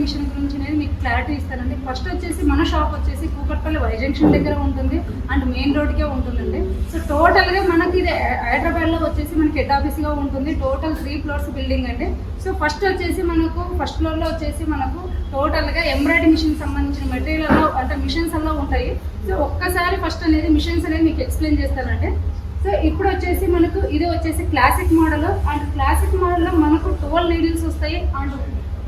Machine గురించి అనేది మీకు క్లారిటీ ఇస్తానండి. ఫస్ట్ వచ్చేసి మన షాప్ వచ్చేసి కూకట్పల్లి వై జంక్షన్ దగ్గర ఉంటుంది. అండ్ మెయిన్ రోడ్కే ఉంటుందండి. సో టోటల్గా మనకి ఇది హైదరాబాద్లో వచ్చేసి మనకి హెడ్ ఆఫీస్గా ఉంటుంది. టోటల్ త్రీ ఫ్లోర్స్ బిల్డింగ్ అండి. సో ఫస్ట్ వచ్చేసి మనకు ఫస్ట్ ఫ్లోర్లో వచ్చేసి మనకు టోటల్గా ఎంబ్రాయిడరీ మిషన్ సంబంధించిన మెటీరియల్ అంటే మిషన్స్ అలా ఉంటాయి. సో ఒక్కసారి ఫస్ట్ అనేది మిషన్స్ అనేది మీకు ఎక్స్ప్లెయిన్ చేస్తానంటే సో ఇప్పుడు వచ్చేసి మనకు ఇది వచ్చేసి క్లాసిక్ మోడల్ అండ్ క్లాసిక్ మోడల్లో మనకు ట్వెల్వ్ నీడిల్స్ వస్తాయి. అండ్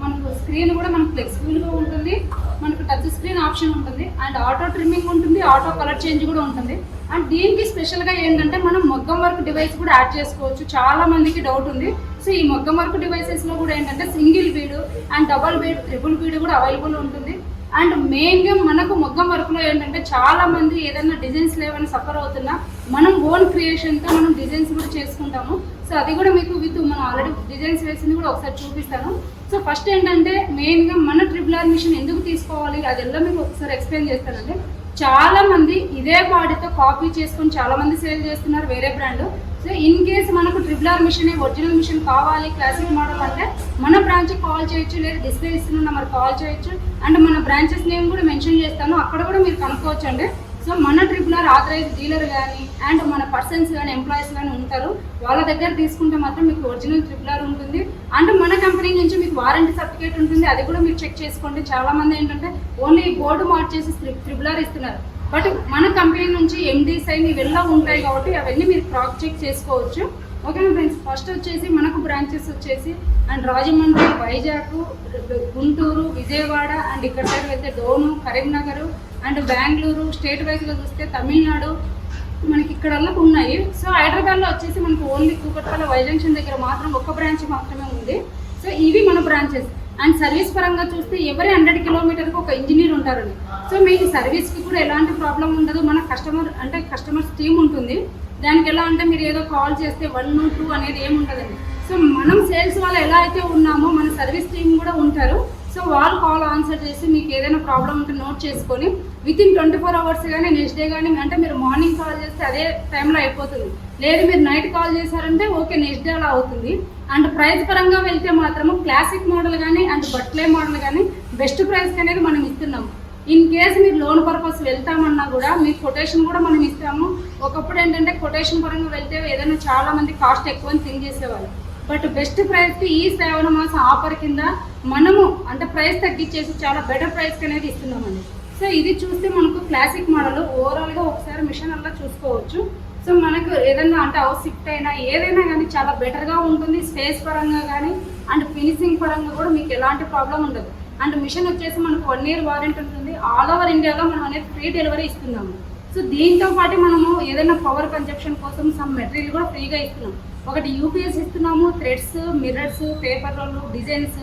మనకు స్క్రీన్ కూడా మనకు ఫ్లెక్సిబుల్గా ఉంటుంది. మనకు టచ్ స్క్రీన్ ఆప్షన్ ఉంటుంది. అండ్ ఆటో ట్రిమ్మింగ్ ఉంటుంది. ఆటో కలర్ చేంజ్ కూడా ఉంటుంది. అండ్ దీనికి స్పెషల్గా ఏంటంటే మనం మొగ్గం వర్క్ డివైస్ కూడా యాడ్ చేసుకోవచ్చు. చాలా మందికి డౌట్ ఉంది. సో ఈ మొగ్గం వర్క్ డివైసెస్లో కూడా ఏంటంటే single bead and double bead triple bead కూడా అవైలబుల్ ఉంటుంది. అండ్ మెయిన్గా మనకు మొగ్గం వర్క్లో ఏంటంటే చాలా మంది ఏదైనా డిజైన్స్ లేవని సఫర్ అవుతున్నా మనం ఓన్ క్రియేషన్తో మనం డిజైన్స్ కూడా చేసుకుంటాము. సో అది కూడా మీకు విత్ మనం ఆల్రెడీ డిజైన్స్ వేసింది కూడా ఒకసారి చూపిస్తాను. సో ఫస్ట్ ఏంటంటే మెయిన్గా మన ట్రిపుల్ ఆర్ మిషన్ ఎందుకు తీసుకోవాలి? అది ఎలా మీకు ఒకసారి ఎక్స్ప్లెయిన్ చేస్తానంటే చాలా మంది ఇదే బాడీతో కాపీ చేసుకొని చాలా మంది సేల్ చేస్తున్నారు వేరే బ్రాండ్ సో ఇన్ కేస్ మనకు triple R machine original machine కావాలి క్లాసిక్ మోడల్ అంటే మన బ్రాంచ్కి కాల్ చేయొచ్చు లేదా డిస్ప్లే ఇస్తున్న నెంబర్ కాల్ చేయొచ్చు. అండ్ మన బ్రాంచెస్ నేమ్ కూడా మెన్షన్ చేస్తాను. అక్కడ కూడా మీరు కనుక్కోవచ్చు అండి సో మన ట్రిపుల్ ఆర్ ఆథరైజ్ డీలర్ కానీ అండ్ మన పర్సన్స్ కానీ ఎంప్లాయీస్ కానీ ఉంటారు. వాళ్ళ దగ్గర తీసుకుంటే మాత్రం మీకు ఒరిజినల్ ట్రిపుల్ ఆర్ ఉంటుంది. అండ్ మన కంపెనీ నుంచి మీకు వారంటీ సర్టిఫికేట్ ఉంటుంది. అది కూడా మీరు చెక్ చేసుకోండి. చాలా మంది ఏంటంటే ఓన్లీ బోర్డు మార్చేసి ట్రిపుల్ ఆర్ ఇస్తున్నారు. బట్ మన కంపెనీ నుంచి ఎండీస్ అయిన ఇవెల్లా ఉంటాయి కాబట్టి అవన్నీ మీరు క్రాస్ చెక్ చేసుకోవచ్చు. ఓకేనా ఫ్రెండ్స్? ఫస్ట్ వచ్చేసి మనకు బ్రాంచెస్ వచ్చేసి అండ్ రాజమండ్రి వైజాగ్ గుంటూరు విజయవాడ అండ్ ఇక్కడ సైడ్ వెళ్తే డోను కరీంనగర్ అండ్ బెంగళూరు. స్టేట్ వైజ్గా చూస్తే తమిళనాడు మనకి ఇక్కడ ఉన్నాయి. సో హైదరాబాద్లో వచ్చేసి మనకు ఓన్లీ కూకట్పల్లి వైజంక్షన్ దగ్గర మాత్రం ఒక బ్రాంచ్ మాత్రమే ఉంది. సో ఇవి మన బ్రాంచెస్. అండ్ సర్వీస్ పరంగా చూస్తే ఎవరి హండ్రెడ్ కిలోమీటర్కి ఒక ఇంజనీర్ ఉంటారండి. సో మీకు సర్వీస్కి కూడా ఎలాంటి ప్రాబ్లం ఉండదు. మన కస్టమర్ అంటే కస్టమర్స్ టీమ్ ఉంటుంది. దానికి ఎలా అంటే మీరు ఏదో కాల్ చేస్తే వన్ టూ అనేది ఏమి ఉండదండి. సో మనం సేల్స్ వాళ్ళు ఎలా అయితే ఉన్నామో మన సర్వీస్ టీం కూడా ఉంటారు. సో వాళ్ళు కాల్ ఆన్సర్ చేసి మీకు ఏదైనా ప్రాబ్లం ఉంటే నోట్ చేసుకొని with in twenty four hours కానీ నెక్స్ట్ డే కానీ అంటే మీరు మార్నింగ్ కాల్ చేస్తే అదే టైంలో అయిపోతుంది. లేదు మీరు నైట్ కాల్ చేశారంటే ఓకే నెక్స్ట్ డే అలా అవుతుంది. అండ్ ప్రైస్ పరంగా వెళ్తే మాత్రము క్లాసిక్ మోడల్ కానీ అండ్ బట్లే మోడల్ కానీ బెస్ట్ ప్రైస్ అనేది మనం ఇస్తున్నాము ఇన్ కేస్ మీరు లోన్ పర్పస్ వెళ్తామన్నా కూడా మీ కొటేషన్ కూడా మనం ఇస్తాము. ఒకప్పుడు ఏంటంటే కొటేషన్ పరంగా వెళ్తే ఏదైనా చాలా మంది కాస్ట్ ఎక్కువ అని థింక్ చేసేవాళ్ళు. బట్ బెస్ట్ ప్రైస్కి ఈ సేవన మాసం ఆఫర్ కింద మనము అంటే ప్రైస్ తగ్గించేసి చాలా బెటర్ ప్రైస్కి అనేది ఇస్తున్నామండి. సో ఇది చూస్తే మనకు క్లాసిక్ మోడల్. ఓవరాల్గా ఒకసారి మిషన్ అలా చూసుకోవచ్చు. సో మనకు ఏదైనా అంటే హౌస్ షిఫ్ట్ అయినా ఏదైనా కానీ చాలా బెటర్గా ఉంటుంది స్పేస్ పరంగా కానీ అండ్ ఫినిషింగ్ పరంగా కూడా మీకు ఎలాంటి ప్రాబ్లం ఉండదు. అండ్ మిషన్ వచ్చేసి మనకు వన్ ఇయర్ వారంటీ ఉంటుంది. ఆల్ ఓవర్ ఇండియాలో మనం అనేది ఫ్రీ డెలివరీ ఇస్తున్నాము. సో దీంతో పాటు మనము ఏదైనా పవర్ కన్జప్షన్ కోసం సమ్ మెటీరియల్ కూడా ఫ్రీగా ఇస్తున్నాం. ఒకటి యూపీఎస్ ఇస్తున్నాము థ్రెడ్స్ మిర్రర్స్ పేపర్ రోళ్ళు డిజైన్స్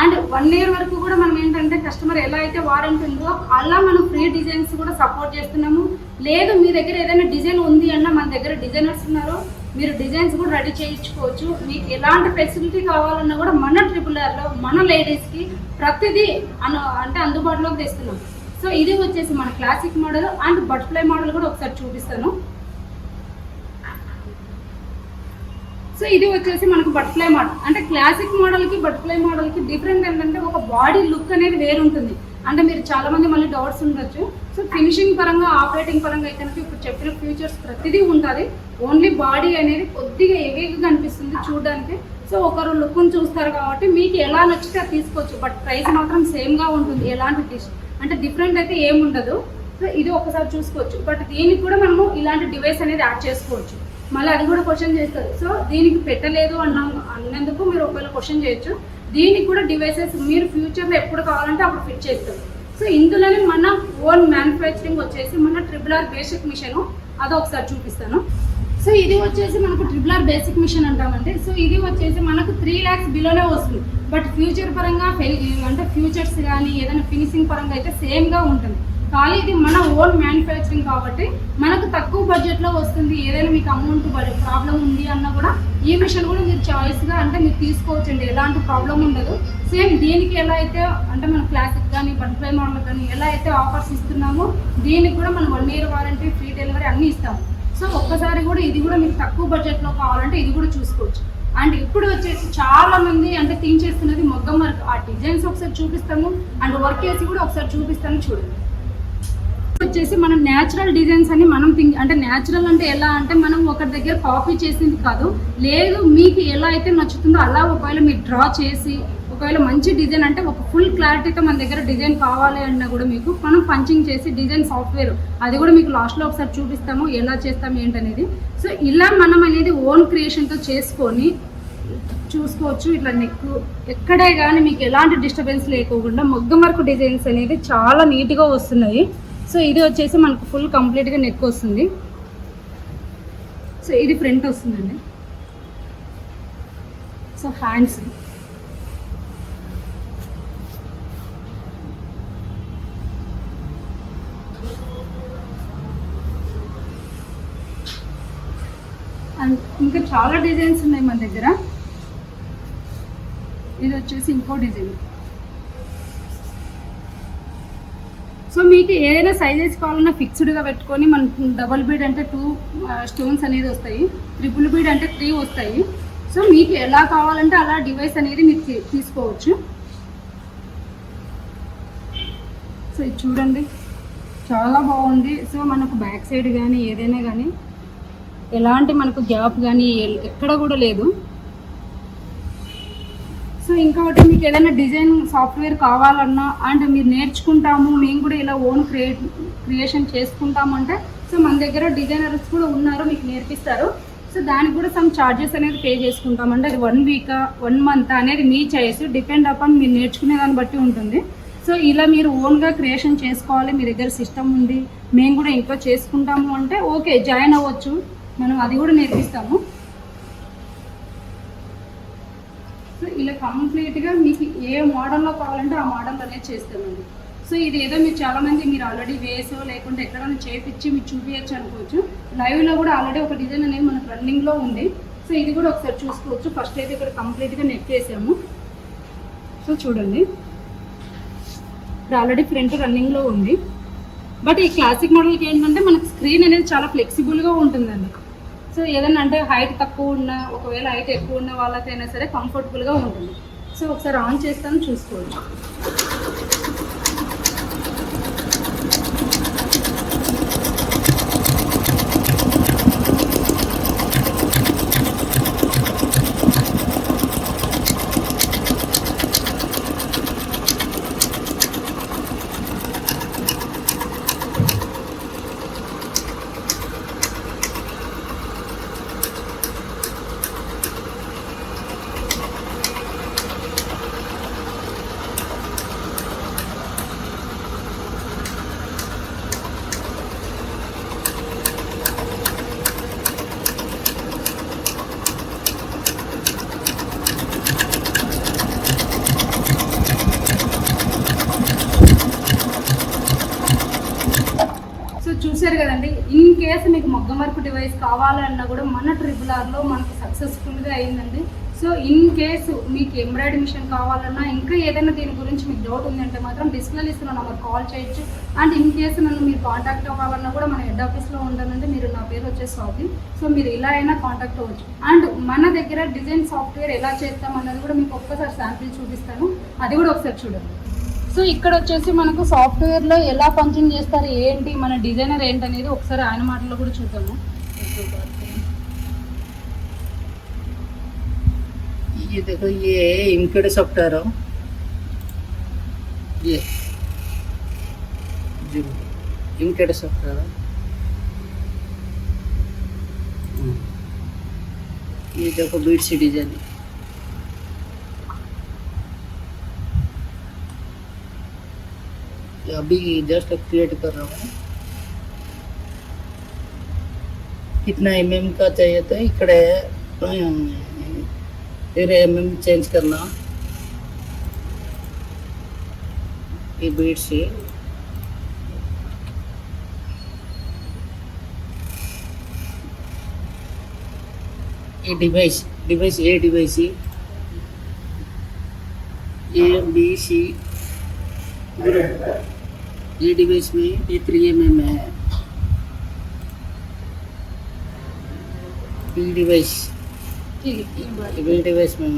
అండ్ వన్ ఇయర్ వరకు కూడా మనం ఏంటంటే కస్టమర్ ఎలా అయితే వారంటీ ఉందో అలా మనం ఫ్రీ డిజైన్స్ కూడా సపోర్ట్ చేస్తున్నాము. లేదు మీ దగ్గర ఏదైనా డిజైన్ ఉంది అన్న మన దగ్గర డిజైనర్స్ ఉన్నారు మీరు డిజైన్స్ కూడా రెడీ చేయించుకోవచ్చు. మీకు ఎలాంటి ఫెసిలిటీ కావాలన్నా కూడా మన ట్రిపుల్ ఆర్లో మన లేడీస్కి ప్రతిదీ అను అంటే అందుబాటులోకి తెస్తున్నాం. సో ఇది వచ్చేసి మన classic model and butterfly model కూడా ఒకసారి చూపిస్తాను. సో ఇది వచ్చేసి మనకు బటర్ఫ్లై మోడల్ అంటే క్లాసిక్ మోడల్కి బటర్ఫ్లై మోడల్కి డిఫరెంట్ ఏంటంటే ఒక బాడీ లుక్ అనేది వేరు ఉంటుంది అంటే మీరు చాలా మంది మళ్ళీ డౌట్స్ ఉండొచ్చు. సో ఫినిషింగ్ పరంగా ఆపరేటింగ్ పరంగా అయితే ఇప్పుడు చెప్పిన ఫ్యూచర్స్ ప్రతిదీ ఉంటుంది. ఓన్లీ బాడీ అనేది కొద్దిగా హెవీగా కనిపిస్తుంది చూడడానికి. సో ఒకరు లుక్ని చూస్తారు కాబట్టి మీకు ఎలా నచ్చితే అది తీసుకోవచ్చు. బట్ ప్రైస్ మాత్రం సేమ్గా ఉంటుంది ఎలాంటి డిష్ అంటే డిఫరెంట్ అయితే ఏముండదు సో ఇది ఒకసారి చూసుకోవచ్చు. బట్ దీనికి కూడా మనము ఇలాంటి డివైస్ అనేది యాడ్ చేసుకోవచ్చు. మళ్ళీ అది కూడా క్వశ్చన్ చేస్తారు. సో దీనికి పెట్టలేదు అన్న అన్నందుకు మీరు ఒకవేళ క్వశ్చన్ చేయొచ్చు. దీనికి కూడా డివైసెస్ మీరు ఫ్యూచర్లో ఎప్పుడు కావాలంటే అప్పుడు ఫిట్ చేస్తారు. సో ఇందులోనే మన ఓన్ మ్యానుఫ్యాక్చరింగ్ వచ్చేసి మన ట్రిపుల్ ఆర్ బేసిక్ మిషన్ అది ఒకసారి చూపిస్తాను. సో ఇది వచ్చేసి మనకు ట్రిపుల్ ఆర్ బేసిక్ మిషన్ అంటామండి. సో ఇది వచ్చేసి మనకు త్రీ ల్యాక్స్ బిలోనే వస్తుంది. బట్ ఫ్యూచర్ పరంగా అంటే ఫ్యూచర్స్ కానీ ఏదైనా ఫినిషింగ్ పరంగా అయితే సేమ్గా ఉంటుంది. కానీ ఇది మన ఓన్ మ్యానుఫ్యాక్చరింగ్ కాబట్టి మనకు తక్కువ బడ్జెట్లో వస్తుంది. ఏదైనా మీకు అమౌంట్ ప్రాబ్లం ఉంది అన్నా కూడా ఈ మిషన్ కూడా మీరు చాయిస్గా అంటే మీరు తీసుకోవచ్చండి. ఎలాంటి ప్రాబ్లం ఉండదు. సేమ్ దీనికి ఎలా అయితే అంటే మన క్లాసిక్ కానీ బటర్ఫ్లై మోడల్ కానీ ఎలా అయితే ఆఫర్స్ ఇస్తున్నామో దీనికి కూడా మనం one year warranty free delivery అన్నీ ఇస్తాము. సో ఒక్కసారి కూడా ఇది కూడా మీకు తక్కువ బడ్జెట్లో కావాలంటే ఇది కూడా చూసుకోవచ్చు. అండ్ ఇప్పుడు వచ్చేసి చాలా మంది అంటే థింక్ చేస్తున్నది మొగ్గం వర్క్ ఆ డిజైన్స్ ఒకసారి చూపిస్తాము. అండ్ వర్క్ చేసి కూడా ఒకసారి చూపిస్తాను చూడండి. వచ్చేసి మనం న్యాచురల్ డిజైన్స్ అని మనం థింక్ అంటే న్యాచురల్ అంటే ఎలా అంటే మనం ఒకరి దగ్గర కాపీ చేసింది కాదు. లేదు మీకు ఎలా అయితే నచ్చుతుందో అలా ఒకవేళ మీరు డ్రా చేసి ఒకవేళ మంచి డిజైన్ అంటే ఒక ఫుల్ క్లారిటీతో మన దగ్గర డిజైన్ కావాలి అన్నా కూడా మీకు మనం పంచింగ్ చేసి డిజైన్ సాఫ్ట్వేర్ అది కూడా మీకు లాస్ట్లో ఒకసారి చూపిస్తాము ఎలా చేస్తాము ఏంటనేది. సో ఇలా మనం అనేది ఓన్ క్రియేషన్తో చేసుకొని చూసుకోవచ్చు. ఇట్లా నెక్ ఎక్కడే కానీ మీకు ఎలాంటి డిస్టర్బెన్స్ లేకోకుండా మొగ్గం డిజైన్స్ అనేది చాలా నీట్గా వస్తున్నాయి. సో ఇది వచ్చేసి మనకు ఫుల్ కంప్లీట్గా నెక్ వస్తుంది. సో ఇది ఫ్రంట్ వస్తుందండి. సో హ్యాండ్స్ అండ్ ఇంకా చాలా డిజైన్స్ ఉన్నాయి మన దగ్గర. ఇది వచ్చేసి ఇంకో డిజైన్ సో మీకు ఏదైనా సైజెస్ కావాలన్నా ఫిక్స్డ్గా పెట్టుకొని మనకు డబుల్ బీడ్ అంటే టూ స్టోన్స్ అనేది వస్తాయి. ట్రిపుల్ బీడ్ అంటే త్రీ వస్తాయి. సో మీకు ఎలా కావాలంటే అలా డివైస్ అనేది మీరు తీసుకోవచ్చు. సో ఇది చూడండి. చాలా బాగుంది. సో మనకు బ్యాక్ సైడ్ కానీ ఏదైనా కానీ ఎలాంటి మనకు గ్యాప్ కానీ ఎక్కడ కూడా లేదు. ఇంకొకటి మీకు ఏదైనా డిజైన్ సాఫ్ట్వేర్ కావాలన్నా అండ్ మీరు నేర్చుకుంటాము మేము కూడా ఇలా ఓన్ క్రియేట్ క్రియేషన్ చేసుకుంటాము అంటే సో మన దగ్గర డిజైనర్స్ కూడా ఉన్నారు మీకు నేర్పిస్తారు. సో దానికి కూడా సమ్ ఛార్జెస్ అనేది పే చేసుకుంటాం అంటే అది వన్ వీక్ వన్ మంత్ అనేది మీ చాయిస్ డిపెండ్ అపాన్ మీరు నేర్చుకునే దాన్ని బట్టి ఉంటుంది. సో ఇలా మీరు ఓన్గా క్రియేషన్ చేసుకోవాలి మీ దగ్గర సిస్టమ్ ఉంది మేము కూడా ఇంట్లో చేసుకుంటాము అంటే ఓకే జాయిన్ అవ్వచ్చు. మనం అది కూడా నేర్పిస్తాము. సో ఇలా కంప్లీట్గా మీకు ఏ మోడల్లో కావాలంటే ఆ మోడల్ అనేది చేస్తామండి. సో ఇది ఏదో మీరు చాలామంది మీరు ఆల్రెడీ వేసో లేకుంటే ఎక్కడైనా చేపించి మీరు చూపించచ్చు అనుకోవచ్చు. లైవ్లో కూడా ఆల్రెడీ ఒక డిజైన్ అనేది మనకు రన్నింగ్లో ఉంది. సో ఇది కూడా ఒకసారి చూసుకోవచ్చు. ఫస్ట్ అయితే ఇక్కడ కంప్లీట్గా నెక్ వేసాము. సో చూడండి. ఇప్పుడు ఆల్రెడీ ఫ్రంట్ రన్నింగ్లో ఉంది. బట్ ఈ క్లాసిక్ మోడల్కి ఏంటంటే మనకి స్క్రీన్ అనేది చాలా ఫ్లెక్సిబుల్గా ఉంటుందండి. సో ఏదైనా అంటే హైట్ తక్కువ ఉన్న ఒకవేళ హైట్ ఎక్కువ ఉన్న వాళ్ళకైనా సరే కంఫర్టబుల్గా ఉంటుంది. సో ఒకసారి ఆన్ చేస్తాను చూసుకోండి. చూశారు కదండి ఇన్ కేసు మీకు మొగ్గం వర్క్ డివైస్ కావాలన్నా కూడా మన ట్రిపుల్ ఆర్లో మనకు సక్సెస్ఫుల్గా అయిందండి. సో ఇన్ కేసు మీకు ఎంబ్రాయిడరీ మిషన్ కావాలన్నా ఇంకా ఏదైనా దీని గురించి మీకు డౌట్ ఉందంటే మాత్రం డిస్ప్లే ఇస్తున్న నెంబర్ కాల్ చేయొచ్చు. అండ్ ఇన్ కేసు నన్ను మీరు కాంటాక్ట్ అవ్వాలన్నా కూడా మన హెడ్ ఆఫీస్లో ఉంటానంటే మీరు నా పేరు వచ్చే స్వాతి. సో మీరు ఇలా అయినా కాంటాక్ట్ అవ్వచ్చు. అండ్ మన దగ్గర డిజైన్ సాఫ్ట్వేర్ ఎలా చేస్తాం అన్నది కూడా మీకు ఒక్కసారి శాంపిల్ చూపిస్తాను. అది కూడా ఒకసారి చూడండి. సో ఇక్కడ వచ్చేసి మనకు సాఫ్ట్వేర్లో ఎలా పంచింగ్ చేస్తారు ఏంటి మన డిజైనర్ ఏంటనేది ఒకసారి ఆయన మాటల్లో కూడా చూద్దాము ये देखो ये इनकड़े सॉफ्टवेयर हो ये जी इनकड़े सॉफ्टवेयर हम्म। ये देखो बीट सी डिजाइन अभी जस्ट क्रिएट कर रहा हूँ। कितना एम का चाहिए था, इकड़े फिर एम एम चेंज करना। ये बीट से। ये डिवाइस डिवाइस ए डिवाइस ही ए बी सी ये डिवाइस में ये थ्री एम एम है। डिवाइस ठीक है डिवाइस में।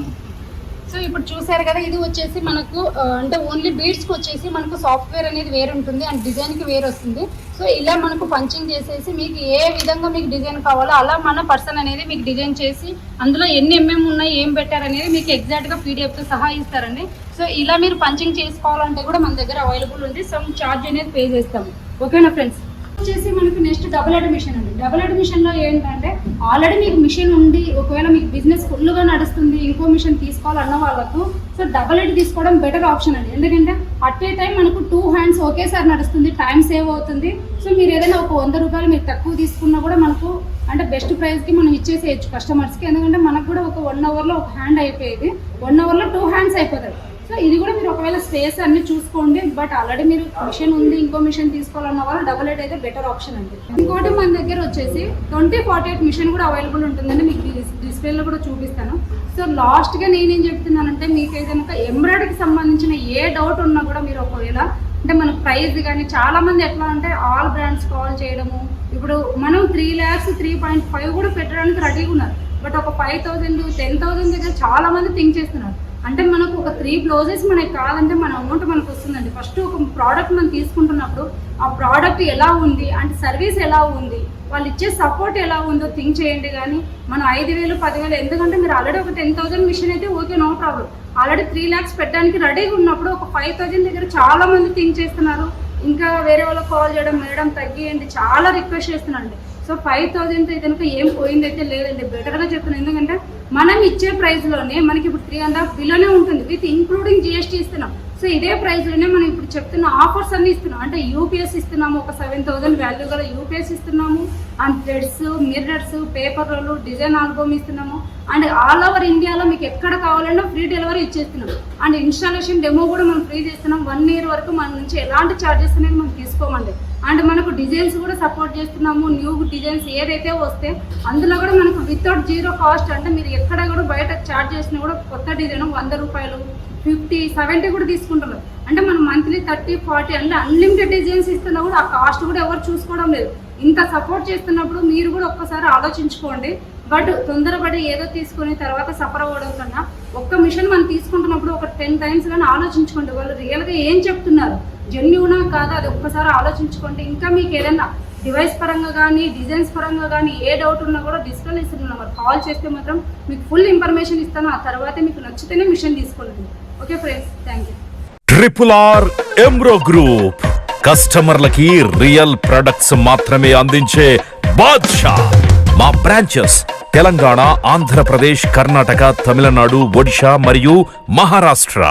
సో ఇప్పుడు చూసారు కదా ఇది వచ్చేసి మనకు అంటే ఓన్లీ బీడ్స్కి వచ్చేసి మనకు సాఫ్ట్వేర్ అనేది వేరు ఉంటుంది అండ్ డిజైన్కి వేరు వస్తుంది. సో ఇలా మనకు పంచింగ్ చేసేసి మీకు ఏ విధంగా మీకు డిజైన్ కావాలో అలా మన పర్సన్ అనేది మీకు డిజైన్ చేసి అందులో ఎన్ని ఎంఎం ఉన్నాయి ఏం పెట్టారు అనేది మీకు ఎగ్జాక్ట్గా పీడిఎఫ్తో సహా ఇస్తారండి. సో ఇలా మీరు పంచింగ్ చేసుకోవాలంటే కూడా మన దగ్గర అవైలబుల్ ఉంది. సమ్ ఛార్జ్ అనేది పే చేస్తాము. ఓకేనా ఫ్రెండ్స్ వచ్చేసి మనకు నెక్స్ట్ డబుల్ అడ్మిషన్ అండి. డబుల్ అడ్మిషన్లో ఏంటంటే ఆల్రెడీ మీకు మిషన్ ఉండి ఒకవేళ మీకు బిజినెస్ ఫుల్గా నడుస్తుంది ఇంకో మిషన్ తీసుకోవాలన్న వాళ్ళకు సో డబుల్ ఎడ్ తీసుకోవడం బెటర్ ఆప్షన్ అండి. ఎందుకంటే అట్ ఏ టైం మనకు టూ హ్యాండ్స్ ఒకేసారి నడుస్తుంది టైం సేవ్ అవుతుంది. సో మీరు ఏదైనా ఒక వంద రూపాయలు మీరు తక్కువ తీసుకున్నా కూడా మనకు అంటే బెస్ట్ ప్రైస్కి మనం ఇచ్చేసేయచ్చు కస్టమర్స్కి. ఎందుకంటే మనకు కూడా ఒక వన్ అవర్లో ఒక హ్యాండ్ అయిపోయేది. వన్ అవర్లో టూ హ్యాండ్స్ అయిపోతాయి. సో ఇది కూడా మీరు ఒకవేళ స్పేస్ అన్ని చూసుకోండి బట్ ఆల్రెడీ మీరు మిషన్ ఉంది ఇంకో మిషన్ తీసుకోవాలన్న వాళ్ళు డబుల్ ఎయిట్ అయితే బెటర్ ఆప్షన్ అండి. ఇంకోటి మన దగ్గర వచ్చేసి ట్వంటీ ఫార్టీ ఎయిట్ మిషన్ కూడా అవైలబుల్ ఉంటుందని మీకు డిస్ప్లేలో కూడా చూపిస్తాను. సో లాస్ట్గా నేనేం చెప్తున్నానంటే మీకు ఏదైనా ఎంబ్రాయిడరీకి సంబంధించిన ఏ డౌట్ ఉన్నా కూడా మీరు ఒకవేళ అంటే మన ప్రైస్ కానీ చాలామంది ఎట్లా అంటే ఆల్ బ్రాండ్స్ కాల్ చేయడము ఇప్పుడు మనం three lakhs three point five కూడా పెట్టడానికి రెడీగా ఉన్నారు. బట్ ఒక ఫైవ్ థౌసండ్ టెన్ థౌసండ్ దగ్గర చాలా మంది థింక్ చేస్తున్నారు. అంటే మనకు ఒక త్రీ బ్లౌజెస్ మనకి కాదంటే మన అమౌంట్ మనకు వస్తుందండి. ఫస్ట్ ఒక ప్రోడక్ట్ మనం తీసుకుంటున్నప్పుడు ఆ ప్రోడక్ట్ ఎలా ఉంది? అంటే సర్వీస్ ఎలా ఉంది? వాళ్ళు ఇచ్చే సపోర్ట్ ఎలా ఉందో థింక్ చేయండి కానీ మనం ఐదు వేలు పదివేలు ఎందుకంటే మీరు ఆల్రెడీ ఒక టెన్ థౌసండ్ మిషన్ అయితే okay no problem already three lakhs పెట్టడానికి రెడీగా ఉన్నప్పుడు ఒక ఫైవ్ థౌసండ్ దగ్గర చాలా మంది థింక్ చేస్తున్నారు. ఇంకా వేరే వాళ్ళకి కాల్ చేయడం మేడం తగ్గియండి. చాలా రిక్వెస్ట్ చేస్తున్నాండి సో ఫైవ్ థౌజండ్ కనుక ఏం పోయిందైతే లేదండి. బెటర్గా చెప్తున్నాను. ఎందుకంటే మనం ఇచ్చే ప్రైస్లోనే మనకి ఇప్పుడు త్రీ అండ్ హాఫ్ బిలోనే ఉంటుంది. విత్ ఇంక్లూడింగ్ జిఎస్టీ ఇస్తున్నాం. సో ఇదే ప్రైస్లోనే మనం ఇప్పుడు చెప్తున్న ఆఫర్స్ అన్ని ఇస్తున్నాం. అంటే యూపీఎస్ ఇస్తున్నాము. ఒక సెవెన్ థౌసండ్ వాల్యూ గల యూపీఎస్ ఇస్తున్నాము. And threads mirrors paper roll design album ఇస్తున్నాము. అండ్ ఆల్ ఓవర్ ఇండియాలో మీకు ఎక్కడ కావాలన్నా ఫ్రీ డెలివరీ ఇచ్చేస్తున్నాం. అండ్ ఇన్స్టాలేషన్ డెమో కూడా మనం ఫ్రీ చేస్తున్నాం. వన్ ఇయర్ వరకు మన నుంచి ఎలాంటి ఛార్జెస్ అనేది మనం తీసుకోమండి. అండ్ మనకు డిజైన్స్ కూడా సపోర్ట్ చేస్తున్నాము. న్యూ డిజైన్స్ ఏదైతే వస్తే అందులో కూడా మనకు వితౌట్ జీరో కాస్ట్ అంటే మీరు ఎక్కడ కూడా బయట ఛార్జ్ చేసినా కూడా కొత్త డిజైన్ వంద రూపాయలు ఫిఫ్టీ సెవెంటీ కూడా తీసుకుంటున్నారు. అంటే మనం మంత్లీ థర్టీ ఫార్టీ అంటే అన్లిమిటెడ్ డిజైన్స్ ఇస్తున్నా కూడా ఆ కాస్ట్ కూడా ఎవరు చూసుకోవడం లేదు. ఇంత సపోర్ట్ చేస్తున్నప్పుడు మీరు కూడా ఒక్కసారి ఆలోచించుకోండి. బట్ తొందరపడి ఏదో తీసుకొని తర్వాత సఫర్ అవ్వడం కన్నా ఒక్క మిషన్ మనం తీసుకుంటున్నప్పుడు ఒక టెన్ టైమ్స్ కానీ ఆలోచించుకోండి. వాళ్ళు రియల్గా ఏం చెప్తున్నారు? జెన్యునా కాదా? అది ఒక్కసారి ఆలోచించుకోండి. ఇంకా మీకు ఏదైనా డివైస్ పరంగా కానీ డిజైన్స్ పరంగా కానీ ఏ డౌట్ ఉన్నా కూడా డిస్కల్ ఇస్తున్నాను మరి కాల్ చేస్తే మాత్రం మీకు ఫుల్ ఇన్ఫర్మేషన్ ఇస్తాను. ఆ తర్వాత మీకు నచ్చితేనే మిషన్ తీసుకోండి. Okay friends thank you triple R embro group కస్టమర్లకి real products మాత్రమే అందించే బాద్షా మా బ్రాంచెస్ తెలంగాణ ఆంధ్రప్రదేశ్ కర్ణాటక తమిళనాడు ఒడిశా మరియు మహారాష్ట్ర.